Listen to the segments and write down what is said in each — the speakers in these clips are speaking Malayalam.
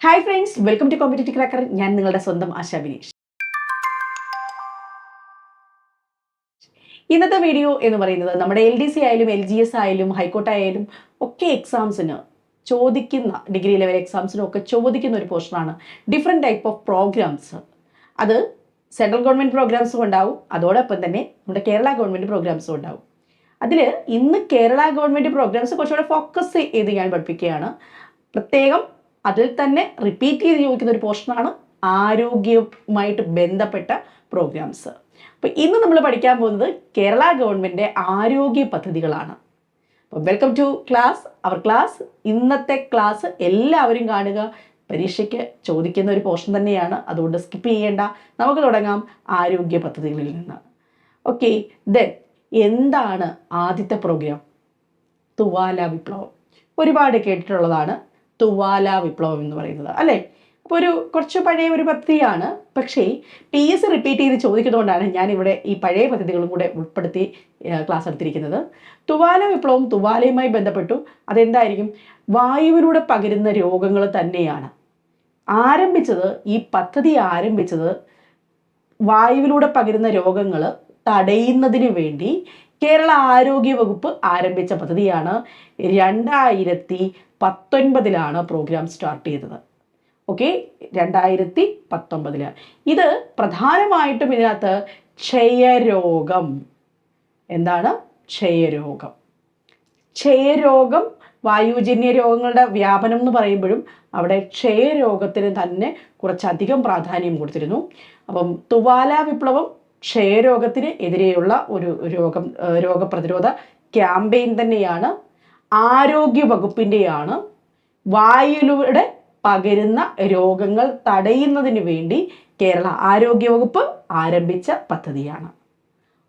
Hi friends welcome to competitive cracker ഞാൻ നിങ്ങളുടെ സ്വന്തം ആശ ബിനീഷ് ഇന്നത്തെ വീഡിയോ എന്ന് പറയുന്നത് നമ്മുടെ എൽ ഡി സി ആയാലും എൽ ജി എസ് ആയാലും ഹൈക്കോർട്ട് ആയാലും ഒക്കെ എക്സാംസിന് ചോദിക്കുന്ന ഡിഗ്രി ലെവൽ എക്സാംസിനും ഒക്കെ ചോദിക്കുന്ന ഒരു പോർഷനാണ് ഡിഫറെന്റ് ടൈപ്പ് ഓഫ് പ്രോഗ്രാംസ് അത് സെൻട്രൽ ഗവൺമെന്റ് പ്രോഗ്രാംസും ഉണ്ടാവും. അതോടൊപ്പം തന്നെ നമ്മുടെ കേരള ഗവൺമെന്റ് പ്രോഗ്രാംസും ഉണ്ടാവും. അതിൽ ഇന്ന് കേരള ഗവൺമെന്റ് പ്രോഗ്രാംസ് കുറച്ചുകൂടെ ഫോക്കസ് ചെയ്ത് ഞാൻ പഠിപ്പിക്കുകയാണ്. പ്രത്യേകം അതിൽ തന്നെ റിപ്പീറ്റ് ചെയ്ത് ചോദിക്കുന്ന ഒരു പോർഷനാണ് ആരോഗ്യവുമായിട്ട് ബന്ധപ്പെട്ട പ്രോഗ്രാംസ് അപ്പോൾ ഇന്ന് നമ്മൾ പഠിക്കാൻ പോകുന്നത് കേരള ഗവൺമെന്റ് ആരോഗ്യ പദ്ധതികളാണ്. അപ്പോൾ welcome to class our class ഇന്നത്തെ ക്ലാസ് എല്ലാവരും കാണുക. പരീക്ഷയ്ക്ക് ചോദിക്കുന്ന ഒരു പോർഷൻ തന്നെയാണ്. അതുകൊണ്ട് സ്കിപ്പ് ചെയ്യേണ്ട. നമുക്ക് തുടങ്ങാം ആരോഗ്യ പദ്ധതികളിൽ നിന്ന്. ഓക്കെ ദെൻ എന്താണ് ആദ്യത്തെ പ്രോഗ്രാം തുവാല വിപ്ലവം. ഒരുപാട് കേട്ടിട്ടുള്ളതാണ്. തുവാല വിപ്ലവം എന്ന് പറയുന്നത് അല്ലേ? അപ്പോൾ ഒരു കുറച്ച് പഴയ ഒരു പദ്ധതിയാണ്. പക്ഷേ പി എസ് റിപ്പീറ്റ് ചെയ്ത് ചോദിക്കുന്നതുകൊണ്ടാണ് ഞാനിവിടെ ഈ പഴയ പദ്ധതികളും കൂടെ ഉൾപ്പെടുത്തി ക്ലാസ് എടുത്തിരിക്കുന്നത്. തുവാല വിപ്ലവം തുവാലയുമായി ബന്ധപ്പെട്ടു. അതെന്തായിരിക്കും? വായുവിലൂടെ പകരുന്ന രോഗങ്ങൾ തന്നെയാണ്. ആരംഭിച്ചത് ഈ പദ്ധതി ആരംഭിച്ചത് വായുവിലൂടെ പകരുന്ന രോഗങ്ങൾ തടയുന്നതിന് വേണ്ടി കേരള ആരോഗ്യ വകുപ്പ് ആരംഭിച്ച പദ്ധതിയാണ്. രണ്ടായിരത്തി പത്തൊൻപതിലാണ് പ്രോഗ്രാം സ്റ്റാർട്ട് ചെയ്തത്. ഓക്കെ രണ്ടായിരത്തി പത്തൊമ്പതിൽ ഇത് പ്രധാനമായിട്ടും ഇതിനകത്ത് ക്ഷയരോഗം. എന്താണ്? ക്ഷയരോഗം. ക്ഷയരോഗം വായുജന്യ രോഗങ്ങളുടെ വ്യാപനം എന്ന് പറയുമ്പോഴും അവിടെ ക്ഷയരോഗത്തിന് തന്നെ കുറച്ചധികം പ്രാധാന്യം കൊടുത്തിരുന്നു. അപ്പം തുവാല വിപ്ലവം ക്ഷയരോഗത്തിന് എതിരെയുള്ള ഒരു രോഗം രോഗപ്രതിരോധ ക്യാമ്പയിൻ തന്നെയാണ് ആരോഗ്യ വകുപ്പിന്റെയാണ് വായുവിലൂടെ പകരുന്ന രോഗങ്ങൾ തടയുന്നതിന് വേണ്ടി കേരള ആരോഗ്യ വകുപ്പ് ആരംഭിച്ച പദ്ധതിയാണ്.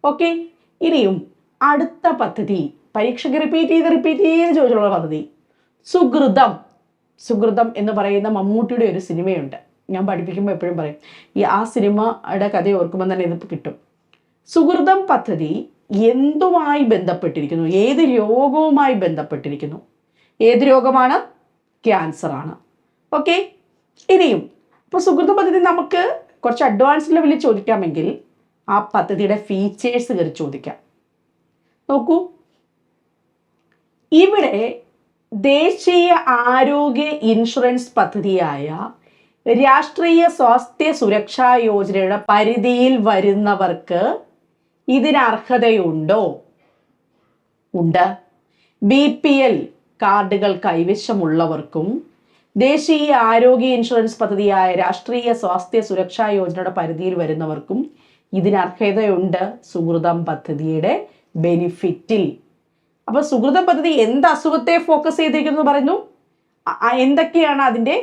ഓക്കെ ഇനിയും അടുത്ത പദ്ധതി പരീക്ഷയ്ക്ക് റിപ്പീറ്റ് ചെയ്ത് റിപ്പീറ്റ് ചെയ്ത് ചോദിച്ചുള്ള പദ്ധതി. സുഹൃതം. സുഹൃതം എന്ന് പറയുന്ന മമ്മൂട്ടിയുടെ ഒരു സിനിമയുണ്ട്. ഞാൻ പഠിപ്പിക്കുമ്പോൾ എപ്പോഴും പറയും ഈ ആ സിനിമയുടെ കഥ ഓർക്കുമ്പോൾ തന്നെ ഇത് കിട്ടും. സുഹൃതം പദ്ധതി എന്തുമായി ബന്ധപ്പെട്ടിരിക്കുന്നു? ഏത് രോഗവുമായി ബന്ധപ്പെട്ടിരിക്കുന്നു? ഏത് രോഗമാണ്? ക്യാൻസർ ആണ് ഓക്കെ? ഇനിയും ഇപ്പോൾ സുഹൃത്ത് പദ്ധതി നമുക്ക് കുറച്ച് അഡ്വാൻസ് ലെവലിൽ ചോദിക്കാമെങ്കിൽ ആ പദ്ധതിയുടെ ഫീച്ചേഴ്സ് കയറി ചോദിക്കാം. നോക്കൂ. ഇവിടെ ദേശീയ ആരോഗ്യ ഇൻഷുറൻസ് പദ്ധതിയായ രാഷ്ട്രീയ സ്വാസ്ഥ്യ സുരക്ഷാ യോജനയുടെ പരിധിയിൽ വരുന്നവർക്ക് ഇതിന് അർഹതയുണ്ടോ ഉണ്ട്. ബി പി എൽ കാർഡുകൾ കൈവശമുള്ളവർക്കും ദേശീയ ആരോഗ്യ ഇൻഷുറൻസ് പദ്ധതിയായ രാഷ്ട്രീയ സ്വാസ്ഥ്യ സുരക്ഷാ യോജനയുടെ പരിധിയിൽ വരുന്നവർക്കും ഇതിന് അർഹതയുണ്ട് സുഹൃതം പദ്ധതിയുടെ ബെനിഫിറ്റിൽ. അപ്പോൾ സുഹൃതം പദ്ധതി എന്ത് അസുഖത്തെ ഫോക്കസ് ചെയ്തിരിക്കുന്നു പറയുന്നു? എന്തൊക്കെയാണ് അതിന്റെ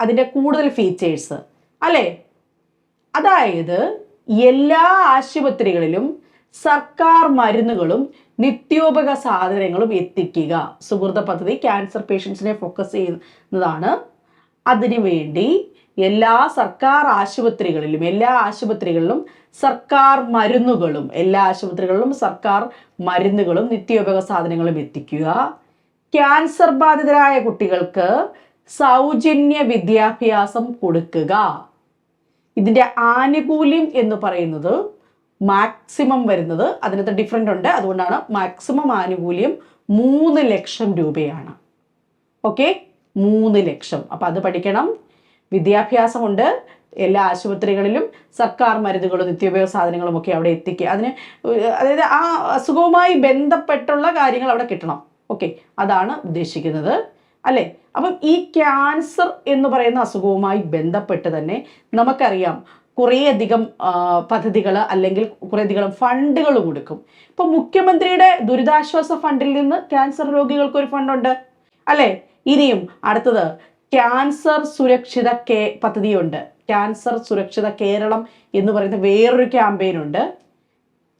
അതിന്റെ കൂടുതൽ ഫീച്ചേഴ്സ്? അല്ലേ? അതായത് എല്ലാ ആശുപത്രികളിലും സർക്കാർ മരുന്നുകളും നിത്യോപക സാധനങ്ങളും എത്തിക്കുക. സുഹൃത പദ്ധതി ക്യാൻസർ പേഷ്യൻസിനെ ഫോക്കസ് ചെയ്യുന്നതാണ്. അതിനുവേണ്ടി എല്ലാ സർക്കാർ ആശുപത്രികളിലും എല്ലാ ആശുപത്രികളിലും സർക്കാർ മരുന്നുകളും എല്ലാ ആശുപത്രികളിലും സർക്കാർ മരുന്നുകളും നിത്യോപയോഗ സാധനങ്ങളും എത്തിക്കുക. ക്യാൻസർ ബാധിതരായ കുട്ടികൾക്ക് സൗജന്യ വിദ്യാഭ്യാസം കൊടുക്കുക. ഇതിന്റെ ആനുകൂല്യം എന്ന് പറയുന്നത് മാക്സിമം വരുന്നത് അതിനകത്ത് ഡിഫറെന്റ് ഉണ്ട്. അതുകൊണ്ടാണ് മാക്സിമം ആനുകൂല്യം മൂന്ന് ലക്ഷം രൂപയാണ്. ഓക്കെ മൂന്ന് ലക്ഷം. അപ്പം അത് പഠിക്കണം. വിദ്യാഭ്യാസമുണ്ട്. എല്ലാ ആശുപത്രികളിലും സർക്കാർ മരുന്നുകളും നിത്യോപയോഗ സാധനങ്ങളും ഒക്കെ അവിടെ എത്തിക്കുക. അതിന് അതായത് ആ അസുഖവുമായി ബന്ധപ്പെട്ടുള്ള കാര്യങ്ങൾ അവിടെ കിട്ടണം. ഓക്കെ അതാണ് ഉദ്ദേശിക്കുന്നത്. അല്ലേ? അപ്പം ഈ ക്യാൻസർ എന്ന് പറയുന്ന അസുഖവുമായി ബന്ധപ്പെട്ട് തന്നെ നമുക്കറിയാം കുറേയധികം പദ്ധതികൾ അല്ലെങ്കിൽ കുറേയധികം ഫണ്ടുകൾ കൊടുക്കും. ഇപ്പം മുഖ്യമന്ത്രിയുടെ ദുരിതാശ്വാസ ഫണ്ടിൽ നിന്ന് ക്യാൻസർ രോഗികൾക്ക് ഒരു ഫണ്ടുണ്ട്. അല്ലേ? ഇനിയും അടുത്തത് ക്യാൻസർ സുരക്ഷിത കേ പദ്ധതിയുണ്ട്. ക്യാൻസർ സുരക്ഷിത കേരളം എന്ന് പറയുന്ന വേറൊരു ക്യാമ്പയിൻ ഉണ്ട്.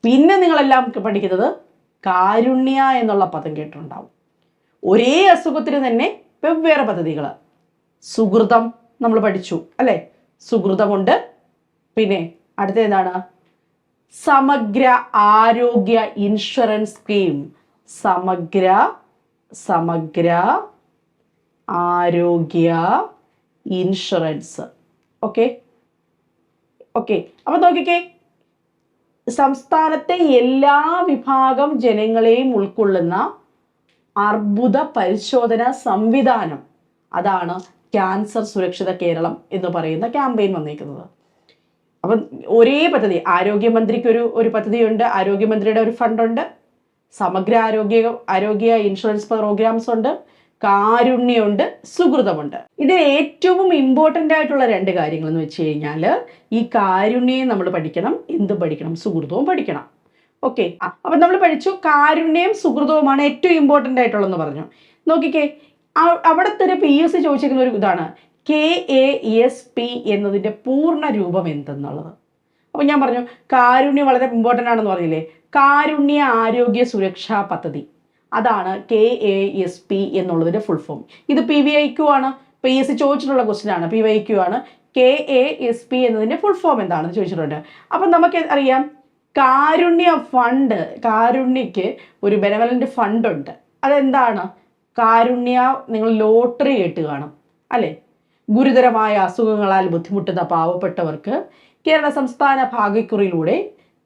പിന്നെ നിങ്ങളെല്ലാം പഠിക്കുന്നത് കാരുണ്യ എന്നുള്ള പദം കേട്ടിട്ടുണ്ടാവും. ഒരേ അസുഖത്തിന് തന്നെ വെവ്വേറെ പദ്ധതികൾ സുഹൃതം നമ്മൾ പഠിച്ചു അല്ലേ? സുഹൃതമുണ്ട്. പിന്നെ അടുത്ത എന്താണ്? സമഗ്ര ആരോഗ്യ ഇൻഷുറൻസ് സ്കീം. സമഗ്ര സമഗ്ര ആരോഗ്യ ഇൻഷുറൻസ്. ഓക്കെ? ഓക്കെ. അപ്പൊ നോക്കിക്കേ. സംസ്ഥാനത്തെ എല്ലാ വിഭാഗം ജനങ്ങളെയും ഉൾക്കൊള്ളുന്ന അർബുദ പരിശോധന സംവിധാനം. അതാണ് ക്യാൻസർ സുരക്ഷിത കേരളം എന്ന് പറയുന്ന ക്യാമ്പയിൻ വന്നിരിക്കുന്നത് അപ്പം ഒരേ പദ്ധതി ആരോഗ്യമന്ത്രിക്ക് ഒരു ഒരു പദ്ധതിയുണ്ട് ആരോഗ്യമന്ത്രിയുടെ ഒരു ഫണ്ടുണ്ട് സമഗ്ര ആരോഗ്യ ആരോഗ്യ ഇൻഷുറൻസ് പ്രോഗ്രാംസ് ഉണ്ട് കാരുണ്യമുണ്ട് സുഹൃതമുണ്ട്. ഇതിൽ ഏറ്റവും ഇമ്പോർട്ടന്റ് ആയിട്ടുള്ള രണ്ട് കാര്യങ്ങൾ എന്ന് വെച്ച് കഴിഞ്ഞാൽ ഈ കാരുണ്യം നമ്മൾ പഠിക്കണം എന്ത് പഠിക്കണം സുഹൃതവും പഠിക്കണം. ഓക്കെ അപ്പൊ നമ്മൾ പഠിച്ചു കാരുണ്യം സുഹൃതവുമാണ് ഏറ്റവും ഇമ്പോർട്ടന്റ് ആയിട്ടുള്ളതെന്ന് പറഞ്ഞു. നോക്കിക്കേ അവിടുത്തെ അവിടെ തന്നെ പി എസ് ചോദിച്ചിരിക്കുന്ന ഒരു ഇതാണ്. കെ എ എസ് പി എന്നതിന്റെ പൂർണ രൂപം എന്തെന്നുള്ളത്? അപ്പോൾ ഞാൻ പറഞ്ഞു കാരുണ്യം വളരെ ഇമ്പോർട്ടന്റ് ആണെന്ന് പറഞ്ഞില്ലേ? കാരുണ്യ ആരോഗ്യ സുരക്ഷാ പദ്ധതി. അതാണ് കെ എ എസ് പി എന്നുള്ളതിന്റെ ഫുൾ ഫോം ഇത് പി വി ഐ ക്യു ആണ്. പി എസ് സി ചോദിച്ചിട്ടുള്ള ക്വസ്റ്റ്യൻ ആണ്. പി വൈ ക്യു ആണ്. കെ എ എസ് പി എന്നതിന്റെ ഫുൾ ഫോം എന്താണെന്ന് ചോദിച്ചിട്ടുണ്ട്. അപ്പം നമുക്ക് അറിയാം കാരുണ്യ ഫണ്ട് കാരുണ്യക്ക് ഒരു ബെനവലന്റ് ഫണ്ടുണ്ട്. അതെന്താണ്? കാരുണ്യ നിങ്ങൾ ലോട്ടറി കേട്ട് കാണും അല്ലേ? ഗുരുതരമായ അസുഖങ്ങളാൽ ബുദ്ധിമുട്ടുന്ന പാവപ്പെട്ടവർക്ക് കേരള സംസ്ഥാന ഭാഗ്യക്കുറിയിലൂടെ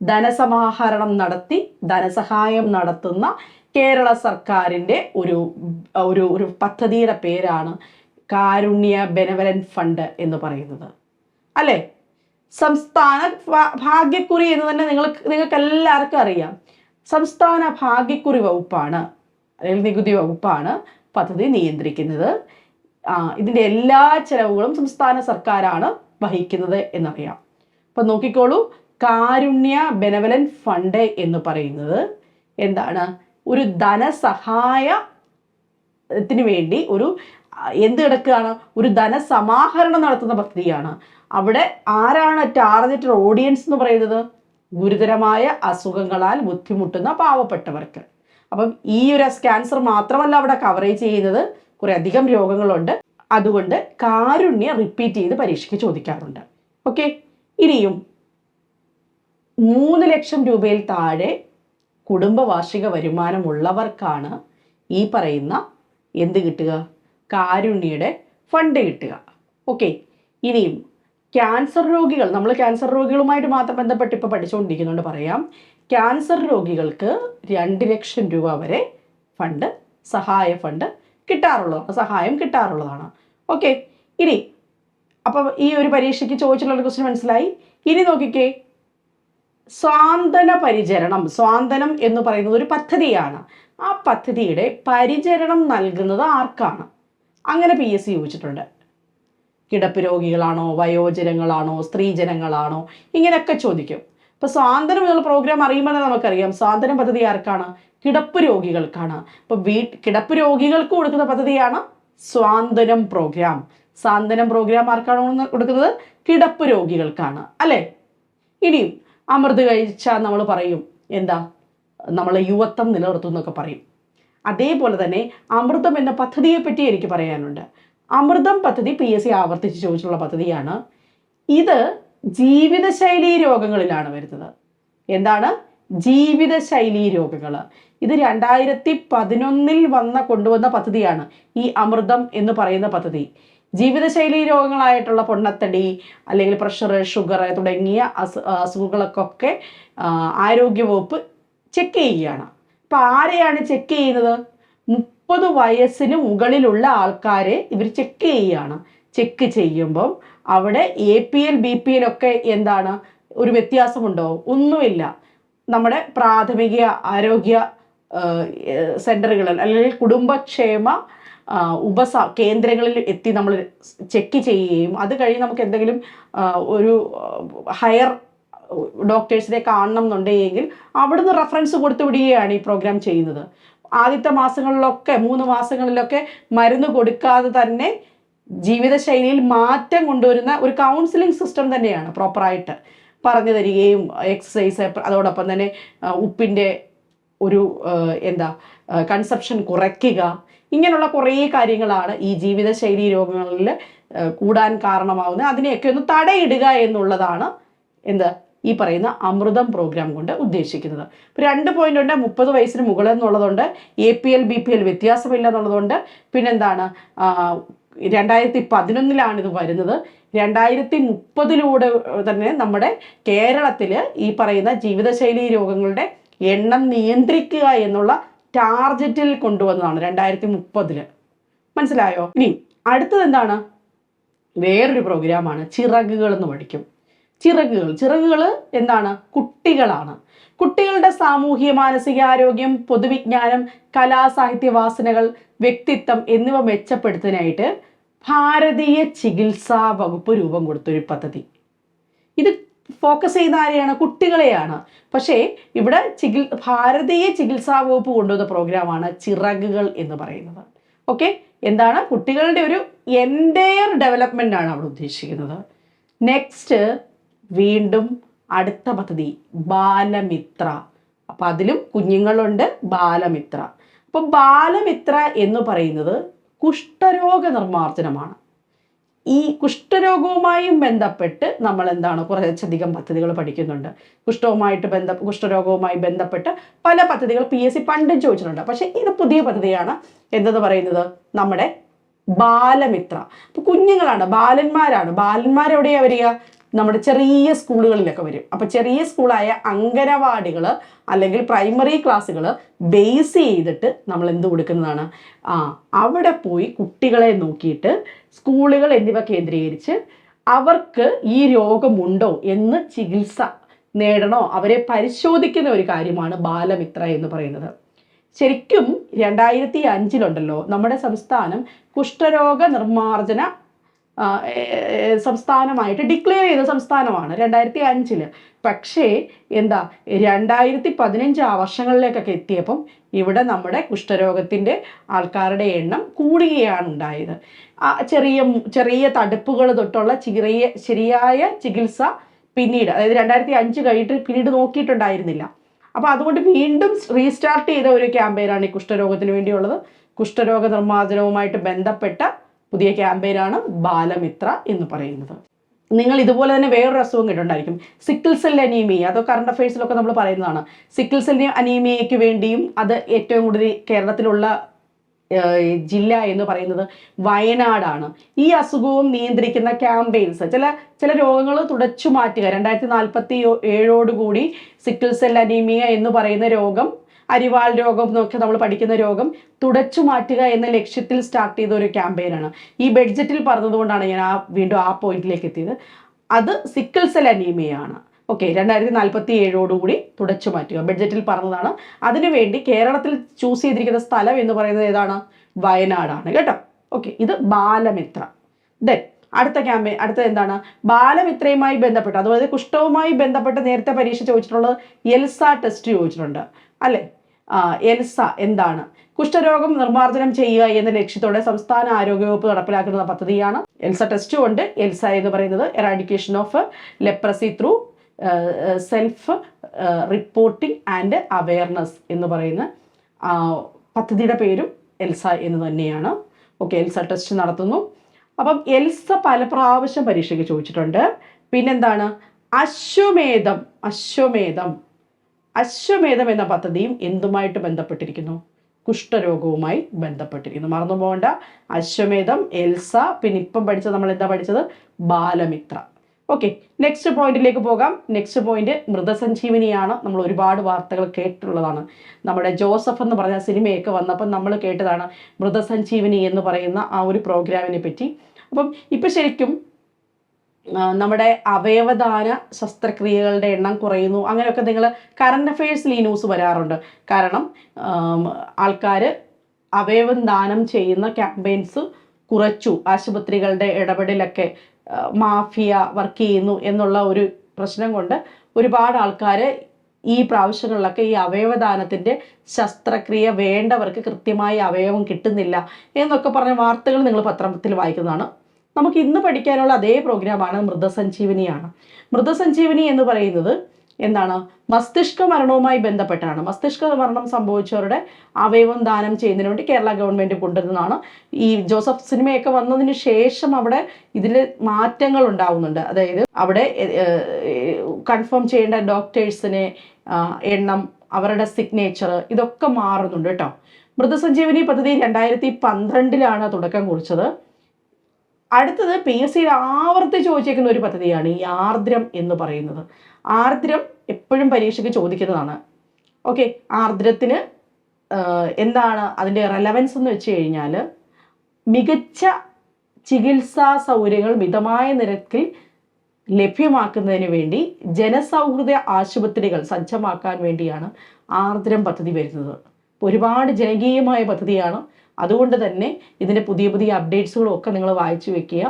ധനസമാഹരണം നടത്തി ധനസഹായം നടത്തുന്ന കേരള സർക്കാരിന്റെ ഒരു ഒരു ഒരു പദ്ധതിയുടെ പേരാണ് കാരുണ്യ ബെനവലൻ ഫണ്ട് എന്ന് പറയുന്നത്. അല്ലേ? സംസ്ഥാന ഭാഗ്യക്കുറി എന്ന് തന്നെ നിങ്ങൾ നിങ്ങൾക്ക് എല്ലാവർക്കും അറിയാം. സംസ്ഥാന ഭാഗ്യക്കുറി വകുപ്പാണ് അല്ലെങ്കിൽ നികുതി വകുപ്പാണ് പദ്ധതി നിയന്ത്രിക്കുന്നത്. ഇതിന്റെ എല്ലാ ചെലവുകളും സംസ്ഥാന സർക്കാരാണ് വഹിക്കുന്നത് എന്നറിയാം. അപ്പം നോക്കിക്കോളൂ കാരുണ്യ ബെനവലൻ ഫണ്ട് എന്ന് പറയുന്നത് എന്താണ്? ഒരു ധനസഹായത്തിന് വേണ്ടി ഒരു എന്ത് കിടക്കുകയാണ്? ഒരു ധനസമാഹരണം നടത്തുന്ന പദ്ധതിയാണ്. അവിടെ ആരാണ് ടാർഗറ്റ് ഓഡിയൻസ് എന്ന് പറയുന്നത്? ഗുരുതരമായ അസുഖങ്ങളാൽ ബുദ്ധിമുട്ടുന്ന പാവപ്പെട്ടവർക്ക്. അപ്പം ഈ ഒരു ക്യാൻസർ മാത്രമല്ല അവിടെ കവറേജ് ചെയ്യുന്നത്. കുറേ അധികം രോഗങ്ങളുണ്ട്. അതുകൊണ്ട് കാരുണ്യ റിപ്പീറ്റ് ചെയ്ത് പരീക്ഷയ്ക്ക് ചോദിക്കാറുണ്ട്. ഓക്കെ ഇനിയും മൂന്ന് ലക്ഷം രൂപയിൽ താഴെ കുടുംബ വാർഷിക വരുമാനമുള്ളവർക്കാണ് ഈ പറയുന്ന എന്ത് കിട്ടുക? കാരുണ്യയുടെ ഫണ്ട് കിട്ടുക. ഓക്കെ ഇനിയും ക്യാൻസർ രോഗികൾ നമ്മൾ ക്യാൻസർ രോഗികളുമായിട്ട് മാത്രം ബന്ധപ്പെട്ട് ഇപ്പോൾ പഠിച്ചുകൊണ്ടിരിക്കുന്നുണ്ട് പറയാം. ക്യാൻസർ രോഗികൾക്ക് രണ്ട് ലക്ഷം രൂപ വരെ ഫണ്ട് സഹായ ഫണ്ട് കിട്ടാറുള്ളതാണ് സഹായം കിട്ടാറുള്ളതാണ്. ഓക്കെ ഇനി അപ്പം ഈ ഒരു പരീക്ഷയ്ക്ക് ചോദിച്ചിട്ടുള്ള ക്വസ്റ്റ്യൻ മനസ്സിലായി? ഇനി നോക്കിക്കേ സ്വാന്തന പരിചരണം സ്വാന്തനം എന്ന് പറയുന്നത് ഒരു പദ്ധതിയാണ്. ആ പദ്ധതിയുടെ പരിചരണം നൽകുന്നത് ആർക്കാണ്? അങ്ങനെ പി എസ് സി ചോദിച്ചിട്ടുണ്ട്. കിടപ്പ് രോഗികളാണോ വയോജനങ്ങളാണോ സ്ത്രീജനങ്ങളാണോ ഇങ്ങനെയൊക്കെ ചോദിക്കും. ഇപ്പൊ സ്വാതന്ത്ര്യം എന്നുള്ള പ്രോഗ്രാം അറിയുമ്പോൾ തന്നെ നമുക്കറിയാം സ്വാതന്ത്ര്യം പദ്ധതി ആർക്കാണ്? കിടപ്പ് രോഗികൾക്കാണ് ഇപ്പൊ വീ കിടപ്പ് രോഗികൾക്ക് കൊടുക്കുന്ന പദ്ധതിയാണ് സ്വാന്തനം പ്രോഗ്രാം സാന്ത്വനം പ്രോഗ്രാം ആർക്കാണ് കൊടുക്കുന്നത്? കിടപ്പ് രോഗികൾക്കാണ് അല്ലേ? ഇനിയും അമൃത് കഴിച്ചാൽ നമ്മൾ പറയും എന്താ? നമ്മൾ യുവത്വം നിലനിർത്തും എന്നൊക്കെ പറയും. അതേപോലെ തന്നെ അമൃതം എന്ന പദ്ധതിയെ പറ്റി എനിക്ക് പറയാനുണ്ട്. അമൃതം പദ്ധതി പി എസ് സി ആവർത്തിച്ച് ചോദിച്ചിട്ടുള്ള പദ്ധതിയാണ്. ഇത് ജീവിതശൈലി രോഗങ്ങളിലാണ് വരുന്നത്. എന്താണ്? ജീവിതശൈലി രോഗങ്ങൾ ഇത് രണ്ടായിരത്തി പതിനൊന്നിൽ വന്ന കൊണ്ടുവന്ന പദ്ധതിയാണ് ഈ അമൃതം എന്ന് പറയുന്ന പദ്ധതി. ജീവിതശൈലി രോഗങ്ങളായിട്ടുള്ള പൊണ്ണത്തടി അല്ലെങ്കിൽ പ്രഷർ ഷുഗർ തുടങ്ങിയ അസു അസുഖങ്ങളൊക്കെ ആരോഗ്യവകുപ്പ് ചെക്ക് ചെയ്യുകയാണ്. അപ്പോൾ ആരെയാണ് ചെക്ക് ചെയ്യുന്നത്? മുപ്പത് വയസ്സിന് മുകളിലുള്ള ആൾക്കാരെ ഇവർ ചെക്ക് ചെയ്യുകയാണ് ചെക്ക് ചെയ്യുമ്പം അവിടെ A P L B P L ഒക്കെ എന്താണ്? ഒരു വ്യത്യാസമുണ്ടോ? ഒന്നുമില്ല. നമ്മുടെ പ്രാഥമിക ആരോഗ്യ സെന്ററുകളിൽ അല്ലെങ്കിൽ കുടുംബക്ഷേമ ഉപസ കേന്ദ്രങ്ങളിൽ എത്തി നമ്മൾ ചെക്ക് ചെയ്യുകയും അത് കഴിഞ്ഞ് നമുക്ക് എന്തെങ്കിലും ഒരു ഹയർ ഡോക്ടേഴ്സിനെ കാണണം എന്നുണ്ടെങ്കിൽ അവിടുന്ന് റെഫറൻസ് കൊടുത്തു വിടുകയാണ് ഈ പ്രോഗ്രാം ചെയ്യുന്നത്. ആദ്യത്തെ മാസങ്ങളിലൊക്കെ മൂന്ന് മാസങ്ങളിലൊക്കെ മരുന്ന് കൊടുക്കാതെ തന്നെ ജീവിതശൈലിയിൽ മാറ്റം കൊണ്ടുവരുന്ന ഒരു കൗൺസിലിംഗ് സിസ്റ്റം തന്നെയാണ് പ്രോപ്പറായിട്ട് പറഞ്ഞു തരികയും എക്സസൈസ് അതോടൊപ്പം തന്നെ ഉപ്പിന്റെ ഒരു എന്താ കൺസപ്ഷൻ കുറയ്ക്കുക. ഇങ്ങനെയുള്ള കുറേ കാര്യങ്ങളാണ് ഈ ജീവിതശൈലി രോഗങ്ങളിൽ കൂടാൻ കാരണമാവുന്നത്. അതിനെയൊക്കെ ഒന്ന് തടയിടുക എന്നുള്ളതാണ് എന്ത് ഈ പറയുന്ന അമൃതം പ്രോഗ്രാം കൊണ്ട് ഉദ്ദേശിക്കുന്നത്. ഇപ്പൊ രണ്ട് പോയിന്റ് ഉണ്ട് മുപ്പത് വയസ്സിന് മുകളിൽ എന്നുള്ളതുണ്ട് A P L B P L വ്യത്യാസമില്ല എന്നുള്ളതുകൊണ്ട് പിന്നെന്താണ്? രണ്ടായിരത്തി പതിനൊന്നിലാണ് ഇത് വരുന്നത്. രണ്ടായിരത്തി മുപ്പതിലൂടെ തന്നെ നമ്മുടെ കേരളത്തിൽ ഈ പറയുന്ന ജീവിതശൈലി രോഗങ്ങളുടെ എണ്ണം നിയന്ത്രിക്കുക എന്നുള്ള ടാർജറ്റിൽ കൊണ്ടുവന്നതാണ് രണ്ടായിരത്തി മുപ്പതിൽ മനസ്സിലായോ? ഇനി അടുത്തത് എന്താണ്? വേറൊരു പ്രോഗ്രാമാണ് ചിറകുകൾ എന്ന് പഠിക്കും. ചിറകുകൾ. ചിറകുകൾ എന്താണ്? കുട്ടികളാണ്. കുട്ടികളുടെ സാമൂഹ്യ മാനസികാരോഗ്യം പൊതുവിജ്ഞാനം കലാ സാഹിത്യ വാസനകൾ വ്യക്തിത്വം എന്നിവ മെച്ചപ്പെടുത്തുന്നതിനായിട്ട് ഭാരതീയ ചികിത്സാ വകുപ്പ് രൂപം കൊടുത്തൊരു പദ്ധതി. ഇത് ഫോക്കസ് ചെയ്യുന്ന ആരെയാണ്? കുട്ടികളെയാണ്. പക്ഷേ ഇവിടെ ചികി ഭാരതീയ ചികിത്സാ വകുപ്പ് കൊണ്ടുവന്ന പ്രോഗ്രാമാണ് ചിറകുകൾ എന്ന് പറയുന്നത്. ഓക്കെ എന്താണ്? കുട്ടികളുടെ ഒരു എന്റയർ ഡെവലപ്മെന്റ് ആണ് അവിടെ ഉദ്ദേശിക്കുന്നത്. നെക്സ്റ്റ് വീണ്ടും അടുത്ത പദ്ധതി ബാലമിത്ര. അപ്പം അതിലും കുഞ്ഞുങ്ങളുണ്ട് ബാലമിത്ര. അപ്പം ബാലമിത്ര എന്ന് പറയുന്നത് കുഷ്ഠരോഗ നിർമ്മാർജനമാണ്. ഈ കുഷ്ഠരോഗവുമായും ബന്ധപ്പെട്ട് നമ്മൾ എന്താണ് കുറച്ചധികം പദ്ധതികൾ പഠിക്കുന്നുണ്ട്. കുഷ്ഠവുമായിട്ട് ബന്ധ കുഷ്ഠരോഗവുമായി ബന്ധപ്പെട്ട് പല പദ്ധതികൾ പി എസ് സി പണ്ടും ചോദിച്ചിട്ടുണ്ട്. പക്ഷേ ഇത് പുതിയ പദ്ധതിയാണ് എന്തെന്ന് പറയുന്നത് നമ്മുടെ ബാലമിത്ര. അപ്പൊ കുഞ്ഞുങ്ങളാണ് ബാലന്മാരാണ്. ബാലന്മാർ എവിടെയാ വരിക? നമ്മുടെ ചെറിയ സ്കൂളുകളിലൊക്കെ വരും. അപ്പൊ ചെറിയ സ്കൂളായ അങ്കനവാടികൾ അല്ലെങ്കിൽ പ്രൈമറി ക്ലാസ്സുകൾ ബേസ് ചെയ്തിട്ട് നമ്മൾ എന്ത് കൊടുക്കുന്നതാണ്? ആ അവിടെ പോയി കുട്ടികളെ നോക്കിയിട്ട് സ്കൂളുകൾ എന്നിവ കേന്ദ്രീകരിച്ച് അവർക്ക് ഈ രോഗമുണ്ടോ എന്ന് ചികിത്സ നേടണോ അവരെ പരിശോധിക്കുന്ന ഒരു കാര്യമാണ് ബാലമിത്ര എന്ന് പറയുന്നത്. ശരിക്കും രണ്ടായിരത്തി അഞ്ചിലുണ്ടല്ലോ നമ്മുടെ സംസ്ഥാനം കുഷ്ഠരോഗ നിർമ്മാർജന സംസ്ഥാനമായിട്ട് ഡിക്ലെയർ ചെയ്ത സംസ്ഥാനമാണ് രണ്ടായിരത്തി അഞ്ചിൽ പക്ഷേ എന്താ രണ്ടായിരത്തി പതിനഞ്ച് ആ വർഷങ്ങളിലേക്കൊക്കെ എത്തിയപ്പം ഇവിടെ നമ്മുടെ കുഷ്ഠരോഗത്തിന്റെ ആൾക്കാരുടെ എണ്ണം കൂടുകയാണ് ഉണ്ടായത്. ആ ചെറിയ ചെറിയ തടുപ്പുകൾ തൊട്ടുള്ള ചെറിയ ശരിയായ ചികിത്സ പിന്നീട് അതായത് രണ്ടായിരത്തി അഞ്ച് കഴിഞ്ഞിട്ട് പിന്നീട് നോക്കിയിട്ടുണ്ടായിരുന്നില്ല. അപ്പോൾ അതുകൊണ്ട് വീണ്ടും റീസ്റ്റാർട്ട് ചെയ്ത ഒരു ക്യാമ്പയിനാണ് ഈ കുഷ്ഠരോഗത്തിന് വേണ്ടിയുള്ളത്. കുഷ്ഠരോഗ നിർമ്മാർജനവുമായിട്ട് ബന്ധപ്പെട്ട പുതിയ ക്യാമ്പയിനാണ് ബാലമിത്ര എന്ന് പറയുന്നത്. നിങ്ങൾ ഇതുപോലെ തന്നെ വേറൊരു അസുഖം കേട്ടിട്ടുണ്ടായിരിക്കും. സിക്കിൾ സെൽ അനീമിയ അതോ കറണ്ട് അഫയേഴ്സിലൊക്കെ നമ്മൾ പറയുന്നതാണ്. സിക്കിൾ സെൽ അനീമിയയ്ക്ക് വേണ്ടിയും അത് ഏറ്റവും കൂടുതൽ കേരളത്തിലുള്ള ജില്ല എന്ന് പറയുന്നത് വയനാടാണ്. ഈ അസുഖവും നിയന്ത്രിക്കുന്ന ക്യാമ്പയിൻസ് ചില ചില രോഗങ്ങൾ തുടച്ചു മാറ്റുക. രണ്ടായിരത്തി നാൽപ്പത്തി ഏഴോടുകൂടി സിക്കിൾ സെൽ അനീമിയ എന്ന് പറയുന്ന രോഗം അരിവാൾ രോഗം എന്നൊക്കെ നമ്മൾ പഠിക്കുന്ന രോഗം തുടച്ചു മാറ്റുക എന്ന ലക്ഷ്യത്തിൽ സ്റ്റാർട്ട് ചെയ്ത ഒരു ക്യാമ്പയിനാണ് ഈ ബഡ്ജറ്റിൽ പറഞ്ഞതുകൊണ്ടാണ് ഞാൻ ആ വീണ്ടും ആ പോയിന്റിലേക്ക് എത്തിയത്. അത് സിക്കിൾ സെൽ അനീമിയാണ് ഓക്കെ രണ്ടായിരത്തി നാൽപ്പത്തി ഏഴോടുകൂടി തുടച്ചു മാറ്റുക. ബഡ്ജറ്റിൽ പറഞ്ഞതാണ്. അതിനുവേണ്ടി കേരളത്തിൽ ചൂസ് ചെയ്തിരിക്കുന്ന സ്ഥലം എന്ന് പറയുന്നത് ഏതാണ്? വയനാടാണ് കേട്ടോ. ഓക്കെ ഇത് ബാലമിത്ര. ദെൻ അടുത്ത ക്യാമ്പയിൻ അടുത്ത എന്താണ്? ബാലമിത്രയുമായി ബന്ധപ്പെട്ട് അതുപോലെ കുഷ്ഠവുമായി ബന്ധപ്പെട്ട് നേരത്തെ പരീക്ഷ ചോദിച്ചിട്ടുള്ളത് എൽസ ടെസ്റ്റ് ചോദിച്ചിട്ടുണ്ട്. അല്ലേ? എൽസ എന്താണ്? കുഷ്ഠരോഗം നിർമ്മാർജനം ചെയ്യുക എന്ന ലക്ഷ്യത്തോടെ സംസ്ഥാന ആരോഗ്യവകുപ്പ് നടപ്പിലാക്കുന്ന പദ്ധതിയാണ് എൽസ ടെസ്റ്റ് കൊണ്ട്. എൽസ എന്ന് പറയുന്നത് eradication of leprosy through self reporting and awareness എന്ന് പറയുന്ന പദ്ധതിയുടെ പേരും എൽസ എന്ന് തന്നെയാണ്. ഓക്കെ എൽസ ടെസ്റ്റ് നടത്തുന്നു. അപ്പം എൽസ പല പ്രാവശ്യം പരീക്ഷയ്ക്ക് ചോദിച്ചിട്ടുണ്ട്. പിന്നെന്താണ്? അശ്വമേധം അശ്വമേധം. അശ്വമേധം എന്ന പദ്ധതിയും എന്തുമായിട്ട് ബന്ധപ്പെട്ടിരിക്കുന്നു? കുഷ്ഠരോഗവുമായി ബന്ധപ്പെട്ടിരിക്കുന്നു. മറന്നു പോകേണ്ട. അശ്വമേധം എൽസ പിന്നെ ഇപ്പം പഠിച്ചത് നമ്മൾ എന്താ പഠിച്ചത്? ബാലമിത്ര. ഓക്കെ നെക്സ്റ്റ് പോയിന്റിലേക്ക് പോകാം. നെക്സ്റ്റ് പോയിന്റ് മൃതസഞ്ജീവനിയാണ് നമ്മൾ ഒരുപാട് വാർത്തകൾ കേട്ടിട്ടുള്ളതാണ്. നമ്മുടെ ജോസഫ് എന്ന് പറഞ്ഞ സിനിമയൊക്കെ വന്നപ്പോൾ നമ്മൾ കേട്ടതാണ് മൃതസഞ്ജീവനി എന്ന് പറയുന്ന ആ ഒരു പ്രോഗ്രാമിനെ പറ്റി. അപ്പം ഇപ്പം ശരിക്കും നമ്മുടെ അവയവദാന ശസ്ത്രക്രിയകളുടെ എണ്ണം കുറയുന്നു. അങ്ങനെയൊക്കെ നിങ്ങൾ കറണ്ട് അഫയേഴ്സിൽ ഈ ന്യൂസ് വരാറുണ്ട്. കാരണം ആൾക്കാർ അവയവം ദാനം ചെയ്യുന്ന ക്യാമ്പയിൻസ് കുറച്ചു. ആശുപത്രികളുടെ ഇടപെടലൊക്കെ മാഫിയ വർക്ക് ചെയ്യുന്നു എന്നുള്ള ഒരു പ്രശ്നം കൊണ്ട് ഒരുപാട് ആൾക്കാർ ഈ പ്രാവശ്യങ്ങളിലൊക്കെ ഈ അവയവദാനത്തിന്റെ ശസ്ത്രക്രിയ വേണ്ടവർക്ക് കൃത്യമായി അവയവം കിട്ടുന്നില്ല എന്നൊക്കെ പറഞ്ഞ വാർത്തകൾ നിങ്ങൾ പത്രത്തിൽ വായിക്കുന്നതാണ്. നമുക്ക് ഇന്ന് പഠിക്കാനുള്ള അതേ പ്രോഗ്രാമാണ് മൃതസഞ്ജീവനിയാണ്. മൃതസഞ്ജീവനി എന്ന് പറയുന്നത് എന്താണ്? മസ്തിഷ്ക മരണവുമായി ബന്ധപ്പെട്ടാണ്. മസ്തിഷ്ക മരണം സംഭവിച്ചവരുടെ അവയവം ദാനം ചെയ്യുന്നതിന് വേണ്ടി കേരള ഗവൺമെന്റ് കൊണ്ടുവരുന്നതാണ്. ഈ ജോസഫ് സിനിമയൊക്കെ വന്നതിന് ശേഷം അവിടെ ഇതിൽ മാറ്റങ്ങൾ ഉണ്ടാവുന്നുണ്ട്. അതായത് അവിടെ കൺഫേം ചെയ്യേണ്ട ഡോക്ടേഴ്സിനെ എണ്ണം അവരുടെ സിഗ്നേച്ചർ ഇതൊക്കെ മാറുന്നുണ്ട് കേട്ടോ. മൃതസഞ്ജീവനി പദ്ധതി രണ്ടായിരത്തി പന്ത്രണ്ടിലാണ് തുടക്കം കുറിച്ചത്. അടുത്തത് പി എസ് സിയിൽ ആവർത്തി ചോദിച്ചേക്കുന്ന ഒരു പദ്ധതിയാണ് ഈ ആർദ്രം എന്ന് പറയുന്നത്. ആർദ്രം എപ്പോഴും പരീക്ഷയ്ക്ക് ചോദിക്കുന്നതാണ്. ഓക്കെ ആർദ്രത്തിന് എന്താണ് അതിന്റെ റെലവൻസ് എന്ന് വെച്ച് കഴിഞ്ഞാൽ മികച്ച ചികിത്സാ സൗകര്യങ്ങൾ മിതമായ നിരക്കിൽ ലഭ്യമാക്കുന്നതിന് വേണ്ടി ജനസൗഹൃദ ആശുപത്രികൾ സജ്ജമാക്കാൻ വേണ്ടിയാണ് ആർദ്രം പദ്ധതി വരുന്നത്. ഒരുപാട് ജനകീയമായ പദ്ധതിയാണ്. അതുകൊണ്ട് തന്നെ ഇതിന്റെ പുതിയ പുതിയ അപ്ഡേറ്റ്സുകളും ഒക്കെ നിങ്ങൾ വായിച്ചു വെക്കുക.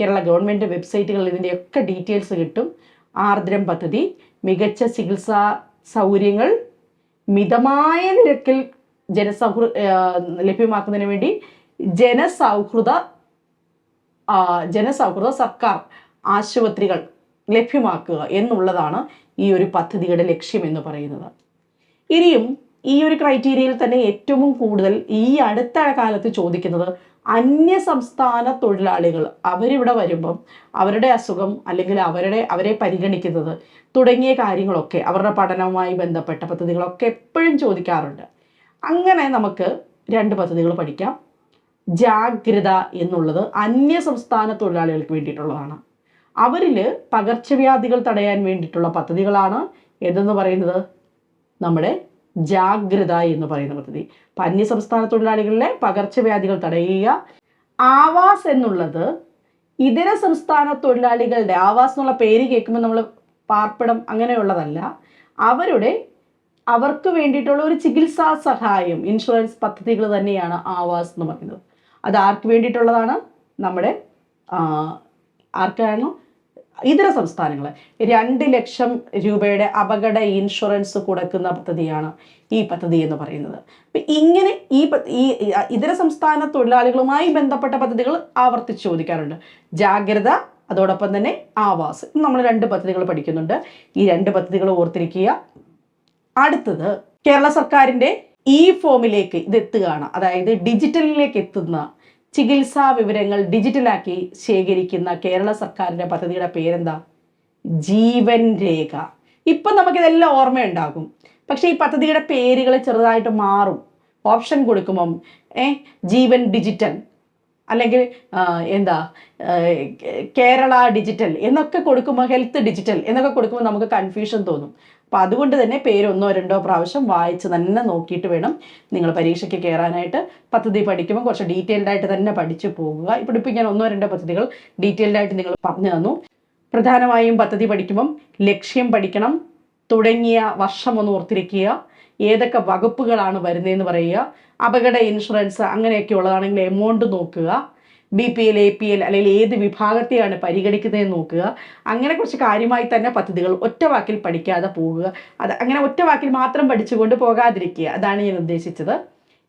കേരള ഗവൺമെന്റ് വെബ്സൈറ്റുകളിൽ ഇതിന്റെയൊക്കെ ഡീറ്റെയിൽസ് കിട്ടും. ആർദ്രം പദ്ധതി മികച്ച ചികിത്സാ സൗകര്യങ്ങൾ മിതമായ നിരക്കിൽ ജനസൗഹൃ ലഭ്യമാക്കുന്നതിന് വേണ്ടി ജനസൗഹൃദ ജനസൗഹൃദ സർക്കാർ ആശുപത്രികൾ ലഭ്യമാക്കുക എന്നുള്ളതാണ് ഈ ഒരു പദ്ധതിയുടെ ലക്ഷ്യം എന്ന് പറയുന്നത്. ഇനിയും ഈ ഒരു ക്രൈറ്റീരിയയിൽ തന്നെ ഏറ്റവും കൂടുതൽ ഈ അടുത്ത കാലത്ത് ചോദിക്കുന്നത് അന്യ സംസ്ഥാന തൊഴിലാളികൾ. അവരിവിടെ വരുമ്പം അവരുടെ അസുഖം അല്ലെങ്കിൽ അവരുടെ അവരെ പരിഗണിക്കുന്നത് തുടങ്ങിയ കാര്യങ്ങളൊക്കെ അവരുടെ പഠനവുമായി ബന്ധപ്പെട്ട പദ്ധതികളൊക്കെ എപ്പോഴും ചോദിക്കാറുണ്ട്. അങ്ങനെ നമുക്ക് രണ്ട് പദ്ധതികൾ പഠിക്കാം. ജാഗ്രത എന്നുള്ളത് അന്യ സംസ്ഥാന തൊഴിലാളികൾക്ക് വേണ്ടിയിട്ടുള്ളതാണ്. അവരിൽ പകർച്ചവ്യാധികൾ തടയാൻ വേണ്ടിയിട്ടുള്ള പദ്ധതികളാണ് ഏതെന്ന് പറയുന്നത്? നമ്മുടെ ജാഗ്രത എന്ന് പറയുന്ന പദ്ധതി. അന്യ സംസ്ഥാന തൊഴിലാളികളിലെ പകർച്ചവ്യാധികൾ തടയുക. ആവാസ് എന്നുള്ളത് ഇതര സംസ്ഥാന തൊഴിലാളികളുടെ ആവാസ് എന്നുള്ള പേര് കേൾക്കുമ്പോൾ നമ്മൾ പാർപ്പിടം അങ്ങനെയുള്ളതല്ല. അവരുടെ അവർക്ക് വേണ്ടിയിട്ടുള്ള ഒരു ചികിത്സാ സഹായം ഇൻഷുറൻസ് പദ്ധതികൾ തന്നെയാണ് ആവാസ് എന്ന് പറയുന്നത്. അത് ആർക്ക് വേണ്ടിയിട്ടുള്ളതാണ്? നമ്മുടെ ആർക്കാണ് ഇതര സംസ്ഥാനങ്ങൾ രണ്ട് ലക്ഷം രൂപയുടെ അപകട ഇൻഷുറൻസ് കൊടുക്കുന്ന പദ്ധതിയാണ് ഈ പദ്ധതി എന്ന് പറയുന്നത്. അപ്പം ഇങ്ങനെ ഈ ഈ ഇതര സംസ്ഥാന തൊഴിലാളികളുമായി ബന്ധപ്പെട്ട പദ്ധതികൾ ആവർത്തിച്ച് ചോദിക്കാറുണ്ട്. ജാഗ്രത അതോടൊപ്പം തന്നെ ആവാസ്. നമ്മൾ രണ്ട് പദ്ധതികൾ പഠിക്കുന്നുണ്ട്. ഈ രണ്ട് പദ്ധതികൾ ഓർത്തിരിക്കുക. അടുത്തത് കേരള സർക്കാരിന്റെ ഇ ഫോമിലേക്ക് ഇത് എത്തുകയാണ്. അതായത് ഡിജിറ്റലിലേക്ക് എത്തുന്ന ചികിത്സാ വിവരങ്ങൾ ഡിജിറ്റലാക്കി ശേഖരിക്കുന്ന കേരള സർക്കാരിന്റെ പദ്ധതിയുടെ പേരെന്താ? ജീവൻ രേഖ. ഇപ്പം നമുക്കിതെല്ലാം ഓർമ്മയുണ്ടാകും. പക്ഷേ ഈ പദ്ധതിയുടെ പേരുകൾ ചെറുതായിട്ട് മാറും. ഓപ്ഷൻ കൊടുക്കുമ്പം ഏ ജീവൻ ഡിജിറ്റൽ. അല്ലെങ്കിൽ എന്താ കേരള ഡിജിറ്റൽ എന്നൊക്കെ കൊടുക്കുമ്പോൾ ഹെൽത്ത് ഡിജിറ്റൽ എന്നൊക്കെ കൊടുക്കുമ്പോൾ നമുക്ക് കൺഫ്യൂഷൻ തോന്നും. അപ്പോൾ അതുകൊണ്ട് തന്നെ പേര് ഒന്നോ രണ്ടോ പ്രാവശ്യം വായിച്ച് തന്നെ നോക്കിയിട്ട് വേണം നിങ്ങൾ പരീക്ഷയ്ക്ക് കയറാനായിട്ട്. പദ്ധതി പഠിക്കുമ്പോൾ കുറച്ച് ഡീറ്റെയിൽഡ് ആയിട്ട് തന്നെ പഠിച്ചു പോകുക ഇപ്പോൾ ഇപ്പോൾ ഞാൻ ഒന്നോ രണ്ടോ പദ്ധതികൾ ഡീറ്റെയിൽഡ് ആയിട്ട് നിങ്ങൾ പറഞ്ഞു തന്നു. പ്രധാനമായും പദ്ധതി പഠിക്കുമ്പം ലക്ഷ്യം പഠിക്കണം. തുടങ്ങിയ വർഷം ഒന്ന് ഓർത്തിരിക്കുക. ഏതൊക്കെ വകുപ്പുകളാണ് വരുന്നതെന്ന് പറയുക. അപകട ഇൻഷുറൻസ് അങ്ങനെയൊക്കെ ഉള്ളതാണെങ്കിൽ എമൗണ്ട് നോക്കുക. B P L A P L അല്ലെങ്കിൽ ഏത് വിഭാഗത്തെയാണ് പരിഗണിക്കുന്നതെന്ന് നോക്കുക. അങ്ങനെ കുറച്ച് കാര്യമായി തന്നെ പദ്ധതികൾ ഒറ്റ വാക്കിൽ പഠിക്കാതെ പോകുക. അത് അങ്ങനെ ഒറ്റ വാക്കിൽ മാത്രം പഠിച്ചുകൊണ്ട് പോകാതിരിക്കുക. അതാണ് ഞാൻ ഉദ്ദേശിച്ചത്.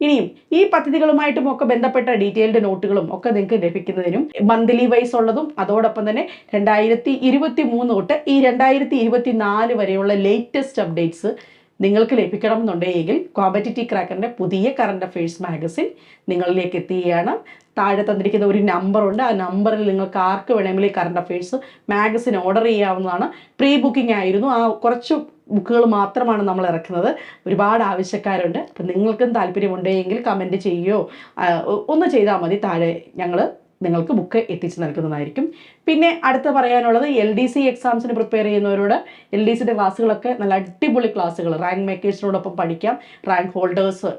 ഇനിയും ഈ പദ്ധതികളുമായിട്ടും ഒക്കെ ബന്ധപ്പെട്ട ഡീറ്റെയിൽഡ് നോട്ടുകളും ഒക്കെ നിങ്ങൾക്ക് ലഭിക്കുന്നതിനും മന്ത്ലി വൈസ് ഉള്ളതും അതോടൊപ്പം തന്നെ രണ്ടായിരത്തി ഇരുപത്തി മൂന്ന് തൊട്ട് ഈ രണ്ടായിരത്തി ഇരുപത്തി നാല് വരെയുള്ള ലേറ്റസ്റ്റ് അപ്ഡേറ്റ്സ് നിങ്ങൾക്ക് ലഭിക്കണം എന്നുണ്ടെങ്കിൽ കോമ്പറ്റിറ്റീവ് ക്രാക്കറിന്റെ പുതിയ കറണ്ട് അഫയേഴ്സ് മാഗസിൻ നിങ്ങളിലേക്ക് എത്തിയാണ് താഴെ തന്നിരിക്കുന്ന ഒരു നമ്പറുണ്ട് ആ നമ്പറിൽ നിങ്ങൾക്ക് ആർക്ക് വേണമെങ്കിലും കറണ്ട് അഫയേഴ്സ് മാഗസിൻ ഓർഡർ ചെയ്യാവുന്നതാണ്. പ്രീ ബുക്കിംഗ് ആയിരുന്നു. ആ കുറച്ച് ബുക്കുകൾ മാത്രമാണ് നമ്മൾ ഇറക്കുന്നത്. ഒരുപാട് ആവശ്യക്കാരുണ്ട്. അപ്പം നിങ്ങൾക്കും താല്പര്യമുണ്ടെങ്കിൽ കമന്റ് ചെയ്യുകയോ ഒന്ന് ചെയ്താൽ മതി. താഴെ ഞങ്ങൾ നിങ്ങൾക്ക് ബുക്ക് എത്തിച്ച് നൽകുന്നതായിരിക്കും. പിന്നെ അടുത്ത് പറയാനുള്ളത് എൽ ഡി സി എക്സാംസിന് പ്രിപ്പയർ ചെയ്യുന്നവരോട് എൽ ഡി സിയുടെ ക്ലാസ്സുകളൊക്കെ നല്ല അടിപൊളി ക്ലാസ്സുകൾ. റാങ്ക് മേക്കേഴ്സിനോടൊപ്പം പഠിക്കാം. റാങ്ക് ഹോൾഡേഴ്സ്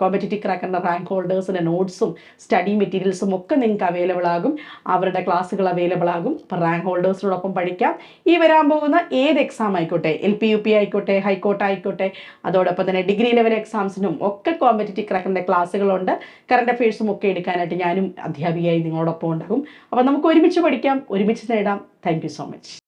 കോമ്പറ്റേറ്റീവ് ക്രാക്കറിന്റെ റാങ്ക് ഹോൾഡേഴ്സിന്റെ നോട്ട്സും സ്റ്റഡി മെറ്റീരിയൽസും ഒക്കെ നിങ്ങൾക്ക് അവൈലബിൾ ആകും. അവരുടെ ക്ലാസ്സുകൾ അവൈലബിൾ ആകും. അപ്പോൾ റാങ്ക് ഹോൾഡേഴ്സിനോടൊപ്പം പഠിക്കാം. ഈ വരാൻ പോകുന്ന ഏത് എക്സാം ആയിക്കോട്ടെ? എൽ പി യു പി ആയിക്കോട്ടെ ഹൈക്കോർട്ട് ആയിക്കോട്ടെ അതോടൊപ്പം തന്നെ ഡിഗ്രി ലെവൽ എക്സാംസിനും ഒക്കെ കോമ്പറ്റേറ്റീവ് ക്രാക്കറിന്റെ ക്ലാസ്സുകളുണ്ട്. കറണ്ട് അഫയേഴ്സും ഒക്കെ എടുക്കാനായിട്ട് ഞാനും അധ്യാപികയായി നിങ്ങളോടൊപ്പം ഉണ്ടാകും. അപ്പോൾ നമുക്ക് ഒരുമിച്ച് പഠിക്കാം. ഒരുമിച്ച് നേടാം. Thank so much